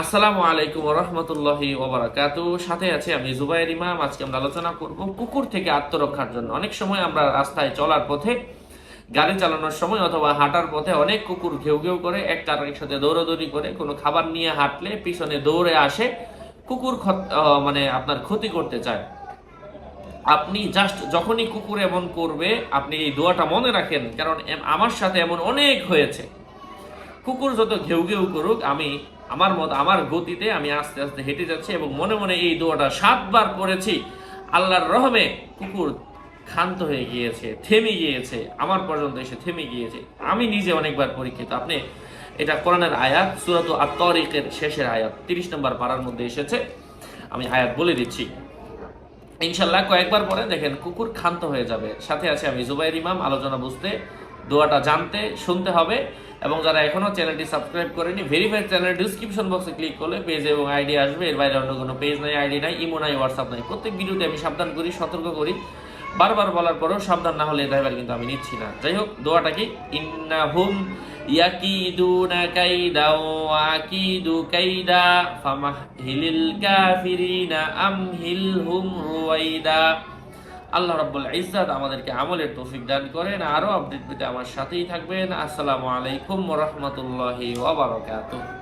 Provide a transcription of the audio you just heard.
আসসালামু আলাইকুম রহমতুল্লাহি ওবরাকাত সাথে আছে আমি জুবাইর ইমাম। আজকে আমরা আলোচনা করব কুকুর থেকে আত্মরক্ষার জন্য। অনেক সময় আমরা রাস্তায় চলার পথে, গাড়ি চালানোর সময় অথবা হাঁটার পথে অনেক কুকুর ঘেউ ঘেউ করে এক আরেক সাথে দৌড়াদৌড়ি করে, কোনো খাবার নিয়ে হাঁটলে পিছনে দৌড়ে আসে, কুকুর মানে আপনার ক্ষতি করতে চায়। আপনি জাস্ট যখনই কুকুর এমন করবে, আপনি এই দোয়াটা মনে রাখেন, কারণ আমার সাথে এমন অনেক হয়েছে। কুকুর যত ঘেউ ঘেউ করুক, আমি আমার মত, আমার গতিতে আমি আস্তে আস্তে হেঁটে যাচ্ছি এবং মনে মনে এই দোয়াটা সাতবার পড়েছি আল্লাহর রহমে কুকুর ক্ষান্ত হয়ে গিয়েছে, থেমে গিয়েছে, আমার পর্যন্ত এসে থেমে গিয়েছে। আমি নিজে অনেকবার পরীক্ষিত। আপনি এটা কোরআনের আয়াত, সুরাত আত্মরিকের শেষের আয়াত, তিরিশ নম্বর পাড়ার মধ্যে এসেছে। আমি আয়াত বলে দিচ্ছি। ইনশাল্লাহ কয়েকবার পরে দেখেন, কুকুর ক্ষান্ত হয়ে যাবে। সাথে আছে আমি জুবাইর ইমাম, আলোচনা বুঝতে দোয়াটা জানতে, শুনতে হবে। এবং যারা এখনও চ্যানেলটি সাবস্ক্রাইব করেনি ভেরিফাইড চ্যানেল ডিসক্রিপশন বক্সে ক্লিক করলে পেজ এবং আইডি আসবে। এর বাইরে অন্য কোনো পেজ নাই আইডি নাই ইমো নাই হোয়াটসঅ্যাপ নাই। প্রত্যেক ভিডিওতে আমি সাবধান করি, সতর্ক করি। বারবার বলার পরেও সাবধান না হলে ড্রাইভার কিন্তু আমি নিচ্ছি না। যাই হোক, দোয়াটা কি? ইন্নাহুম ইয়াকিদুনা কাইদা ওয়া আকিদু কাইদা, ফামাহহিলিল কাফিরিনা আমহিলহুম রুয়াইদা আল্লাহ রাব্বুল ইজাদ আমাদেরকে আমলের তৌফিক দান করেন। আরও আপডেট পেতে আমার সাথেই থাকবেন। আসসালামু আলাইকুম রহমতুল্লাহ রাহমাতুল্লাহি ওয়া বারাকাতুহু।